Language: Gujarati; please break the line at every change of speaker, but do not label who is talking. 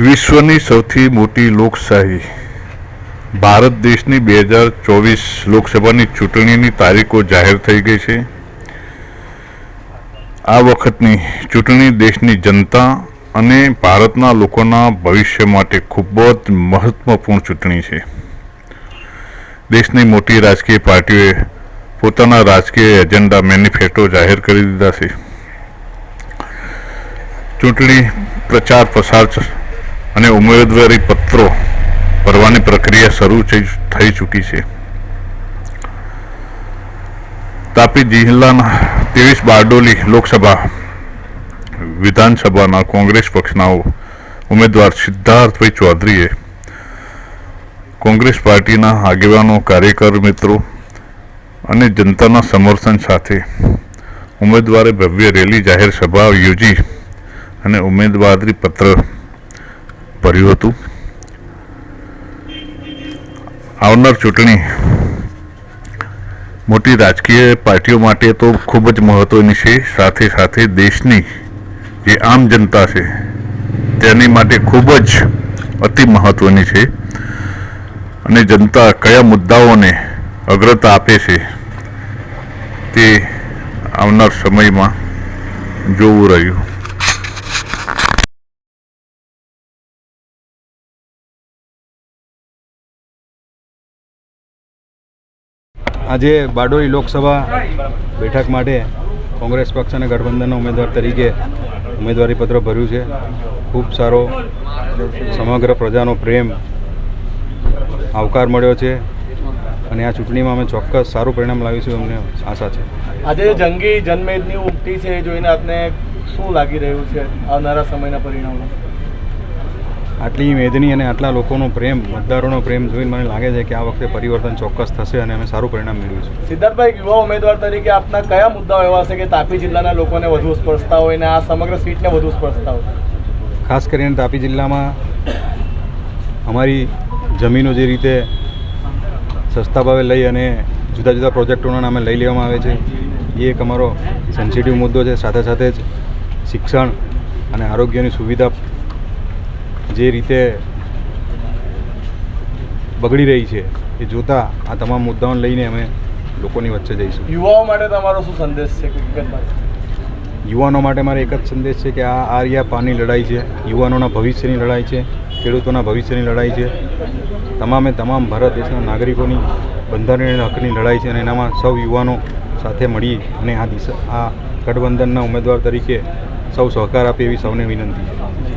વિશ્વની સૌથી મોટી લોકશાહી. ભારત દેશની બે હજાર ચોવીસ લોકસભાની ચૂંટણીની તારીખો જાહેર થઈ ગઈ છે. આ વખતની ચૂંટણી દેશની જનતા અને ભારતના લોકોના ભવિષ્ય માટે ખૂબ જ મહત્વપૂર્ણ ચૂંટણી છે. દેશની મોટી રાજકીય પાર્ટીઓએ પોતાના રાજકીય એજન્ડા મેનિફેસ્ટો જાહેર કરી દીધા છે. ચૂંટણી પ્રચાર પ્રસાર અને ઉમેદવારી પત્રો ભરવાની પ્રક્રિયા શરૂ થઈ ચૂકી છે. તાપી જિલ્લાના ત્રેવીસ બારડોલી લોકસભા વિધાનસભાના કોંગ્રેસ પક્ષના ઉમેદવાર સિદ્ધાર્થભાઈ ચૌધરીએ કોંગ્રેસ પાર્ટીના આગેવાનો, કાર્યકર, મિત્રો અને જનતાના સમર્થન સાથે ઉમેદવારે ભવ્ય રેલી જાહેર સભા યોજી અને ઉમેદવારી પત્ર ભર્યું હતું. આવનાર ચૂંટણી મોટી રાજકીય પાર્ટીઓ માટે તો ખૂબ જ મહત્વની છે. સાથે સાથે દેશની જે આમ જનતા છે, તેની માટે ખૂબ જ અતિ મહત્વની છે. અને જનતા કયા મુદ્દાઓને અગ્રતા આપે છે તે આવનાર સમયમાં જોવું રહ્યું.
આજે બારડોલી લોકસભા બેઠક માટે કોંગ્રેસ પક્ષ અને ગઠબંધનના ઉમેદવાર તરીકે ઉમેદવારી પત્ર ભર્યું છે. ખૂબ સારો, સમગ્ર પ્રજાનો પ્રેમ આવકાર મળ્યો છે અને આ ચૂંટણીમાં અમે ચોક્કસ સારું પરિણામ લાવીશું અમને આશા છે.
આજે જંગી જનમેદની ઉમટી છે જોઈને આપને શું લાગી રહ્યું છે આવનારા સમયના પરિણામો?
આટલી મેદની અને આટલા લોકોનો પ્રેમ મતદારોનો પ્રેમ જોઈને મને લાગે છે કે આ વખતે પરિવર્તન ચોક્કસ થશે અને અમે સારું પરિણામ મેળવીશું.
સિદ્ધાર્થભાઈ યુવા ઉમેદવાર તરીકે આપના કયા મુદ્દાઓ એવા છે કે તાપી જિલ્લાના લોકોને વધુ સ્પર્શતા હોય અને આ સમગ્ર સીટને વધુ સ્પર્શતા હોય?
ખાસ કરીને તાપી જિલ્લામાં અમારી જમીનો જે રીતે સસ્તા ભાવે લઈ અને જુદા જુદા પ્રોજેક્ટોના નામે લઈ લેવામાં આવે છે એ એક અમારો સેન્સિટિવ મુદ્દો છે. સાથે સાથે જ શિક્ષણ અને આરોગ્યની સુવિધા જે રીતે બગડી રહી છે એ જોતાં આ તમામ મુદ્દાઓને લઈને અમે લોકોની વચ્ચે જઈશું.
યુવાઓ માટે તમારો શું સંદેશ છે
યુવાનો માટે મારે એક જ સંદેશ છે કે આ આર્યા પાની લડાઈ છે યુવાનોના ભવિષ્યની લડાઈ છે. ખેડૂતોના ભવિષ્યની લડાઈ છે. તમામે તમામ ભારત દેશના નાગરિકોની બંધારણીય હકની લડાઈ છે અને એનામાં સૌ યુવાનો સાથે મળી અને આ દિશા આ ગઠબંધનના ઉમેદવાર તરીકે સૌ સહકાર આપે એવી સૌને વિનંતી છે.